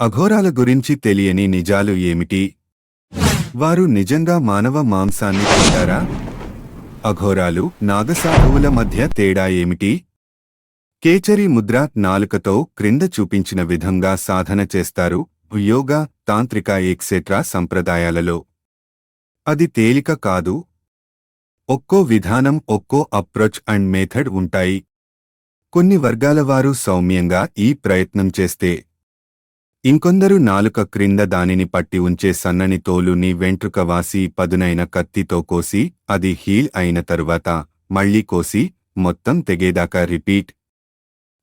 అఘోరాల గురించి తెలియని నిజాలు ఏమిటి? వారు నిజంగా మానవ మాంసాన్ని తింటారా? అఘోరాలు నాగసాధువుల మధ్య తేడా ఏమిటి? కేచరి ముద్ర నాలుకతో క్రింద చూపించిన విధంగా సాధన చేస్తారు యోగా తాంత్రిక ఎక్సెట్రా సంప్రదాయాలలో. అది తేలిక కాదు. ఒక్కో విధానం ఒక్కో అప్రోచ్ అండ్ మెథడ్ ఉంటాయి. కొన్ని వర్గాల వారు సౌమ్యంగా ఈ ప్రయత్నం చేస్తే ఇంకొందరు నాలుక క్రింద దానిని పట్టి ఉంచే సన్నని తోలుని వెంట్రుక వాసి పదునైన కత్తితో కోసి అది హీల్ అయిన తరువాత మళ్ళీ కోసి మొత్తం తెగేదాకా రిపీట్.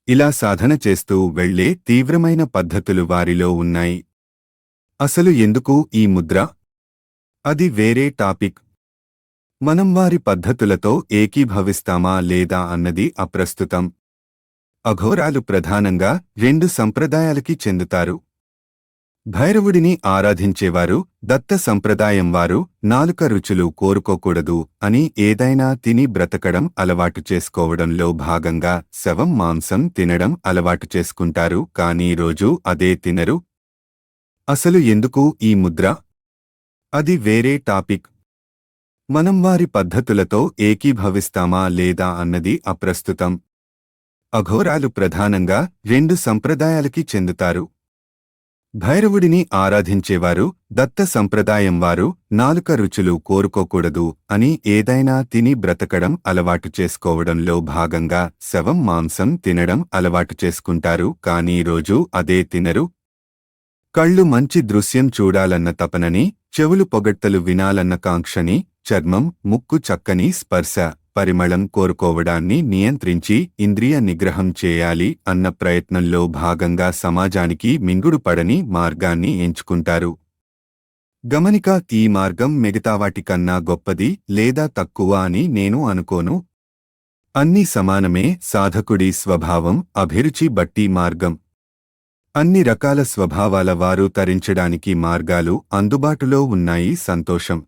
ఇలా సాధన చేస్తూ వెళ్ళే తీవ్రమైన పద్ధతులు వారిలో ఉన్నాయి. అసలు ఎందుకు ఈ ముద్ర? అది వేరే టాపిక్. మనం వారి పద్ధతులతో ఏకీభవిస్తామా లేదా అన్నది అప్రస్తుతం. అఘోరాలు ప్రధానంగా రెండు సంప్రదాయాలకి చెందుతారు. భైరవుడిని ఆరాధించేవారు దత్త సంప్రదాయం వారు నాలుక రుచులు కోరుకోకూడదు అని ఏదైనా తిని బ్రతకడం అలవాటు చేసుకోవడంలో భాగంగా శవం మాంసం తినడం అలవాటు చేసుకుంటారు కానీ రోజూ అదే తినరు. అసలు ఎందుకు ఈ ముద్ర? అది వేరే టాపిక్. మనం వారి పద్ధతులతో ఏకీభవిస్తామా లేదా అన్నది అప్రస్తుతం. అఘోరాలు ప్రధానంగా రెండు సంప్రదాయాలకి చెందుతారు. భైరవుడిని ఆరాధించేవారు దత్త సంప్రదాయం వారు నాలుక రుచులు కోరుకోకూడదు అని ఏదైనా తిని బ్రతకడం అలవాటు చేసుకోవడంలో భాగంగా శవం మాంసం తినడం అలవాటు చేసుకుంటారు కానీ రోజూ అదే తినరు. కళ్ళు మంచి దృశ్యం చూడాలన్న తపనని చెవులు పొగడ్తలు వినాలన్న కాంక్షని చర్మం ముక్కు చక్కని స్పర్శ. పరిమళం కోరుకోవడాన్ని నియంత్రించి ఇంద్రియ నిగ్రహం చేయాలి అన్న ప్రయత్నంలో భాగంగా సమాజానికి మింగుడు పడని మార్గాన్ని ఎంచుకుంటారు. గమనిక ఈ మార్గం మిగతావాటికన్నా గొప్పది లేదా తక్కువ అని నేను అనుకోను. అన్ని సమానమే సాధకుడి స్వభావం అభిరుచి బట్టి మార్గం. అన్ని రకాల స్వభావాల వారు తరించడానికి మార్గాలు అందుబాటులో ఉన్నాయి సంతోషం.